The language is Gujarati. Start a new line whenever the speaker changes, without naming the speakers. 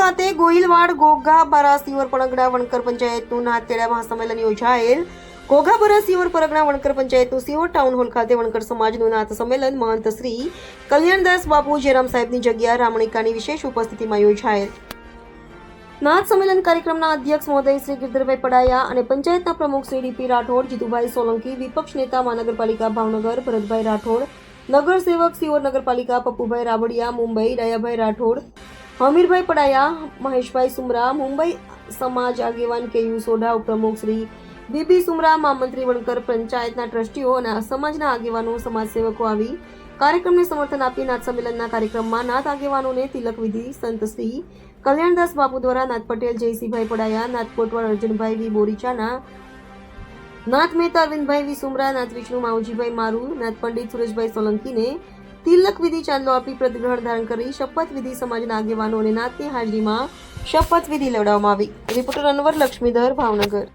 ખાતે ગોહિલવાડ, ગોગા, બરા, સિહોર, પરગણા, વણકર પંચાયતનું નાતેડા મહાસંમેલન યોજાયેલ. ઘોઘા સિવર પરગણા, વણકર પંચાયતનું સિહોર ટાઉન હોલ ખાતે વણકર સમાજનું નાથ સંમેલન મહંત શ્રી કલ્યાણદાસ બાપુ જયરામ સાહેબની જગ્યા રામણિકાની વિશેષ ઉપસ્થિતિમાં યોજાયેલ. નાથ સંમેલન કાર્યક્રમના અધ્યક્ષ મહોદય શ્રી ગિરધરભાઈ પડાયા અને પંચાયતના પ્રમુખ શ્રી ડીપી રાઠોડ, જીતુભાઈ સોલંકી, વિપક્ષ નેતા મહાનગરપાલિકા ભાવનગર, ભરતભાઈ રાઠોડ નગર સેવક સિયોર નગરપાલિકા પપ્પુભાઈ રાબડિયા મુંબઈ, દયાભાઈ રાઠોડ હમીરભાઈ પડાયા, મહેશભાઈ સુમરા, મુંબઈ સમાજ આગેવાન કેયુ સોઢા ઉપપ્રમુખ શ્રી બીબી સુમરા મહામંત્રી વણકર પંચાયતના ટ્રસ્ટીઓ અને સમાજના આગેવાનો, સમાજસેવકો આવી કાર્યક્રમને સમર્થન આપી નાથ સંમેલનના કાર્યક્રમમાં નાથ આગેવાનોને તિલક વિધિ સંત શ્રી કલ્યાણદાસ બાપુ દ્વારા નાથ પટેલ, જયસિંહભાઈ પડાયા, નાથ કોટવાળ અર્જુનભાઈ વી બોરીચાના, નાથ મહેતા અરવિંદભાઈ વી સુમરા, નાથ વિષ્ણુ માવજીભાઈ મારુ, નાથ પંડિત સુરેશભાઈ સોલંકીને તિલક વિધિ ચાંદલો આપી પ્રતિગ્રહણ ધારણ કરી શપથ વિધિ સમાજના આગેવાનો અને નાથની હાજરીમાં શપથ વિધિ લેવડાવવામાં આવી. રિપોર્ટર અનવર લક્ષ્મીધર ભાવનગર.